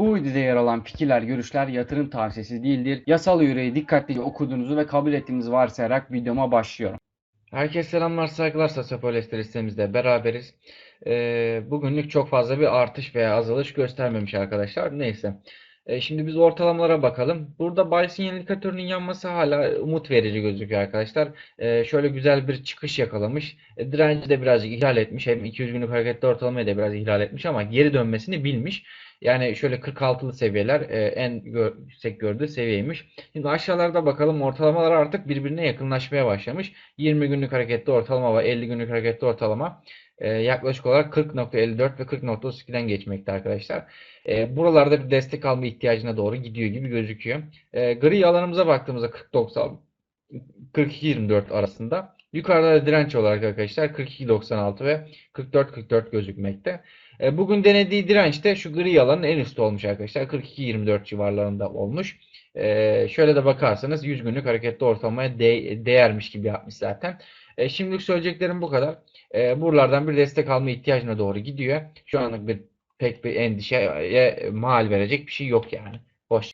Bu videoda yer alan fikirler, görüşler yatırım tavsiyesi değildir. Yasal yüreği dikkatlice okuduğunuzu ve kabul ettiğinizi varsayarak videoma başlıyorum. Herkese selamlar, saygılar. Sosyopolis listemizde beraberiz. Ee, bugünlük çok fazla bir artış veya azalış göstermemiş arkadaşlar. Neyse. Ee, şimdi biz ortalamalara bakalım. Burada buy sinyal indikatörünün yanması hala umut verici gözüküyor arkadaşlar. Ee, şöyle güzel bir çıkış yakalamış. E, direnci de birazcık ihlal etmiş. Hem 200 günlük hareketli ortalamayı da biraz ihlal etmiş ama geri dönmesini bilmiş. Yani şöyle 46'lı seviyeler e, en gö- yüksek gördüğü seviyeymiş. Şimdi aşağılarda bakalım ortalamalar artık birbirine yakınlaşmaya başlamış. 20 günlük hareketli ortalama ve 50 günlük hareketli ortalama e, yaklaşık olarak 40.54 ve 40.32'den geçmekte arkadaşlar. E, buralarda bir destek alma ihtiyacına doğru gidiyor gibi gözüküyor. E, gri alanımıza baktığımızda 40.90 42.24 arasında. Yukarıda da direnç olarak arkadaşlar 42.96 ve 44.44 gözükmekte. E, bugün denediği direnç de şu gri alanın en üstü olmuş arkadaşlar. 42.24 civarlarında olmuş. E, şöyle de bakarsanız 100 günlük hareketli ortalamaya de- değermiş gibi yapmış zaten. E, şimdilik söyleyeceklerim bu kadar. E, buralardan bir destek alma ihtiyacına doğru gidiyor. Şu anlık bir pek bir endişeye mal verecek bir şey yok yani. Hoş.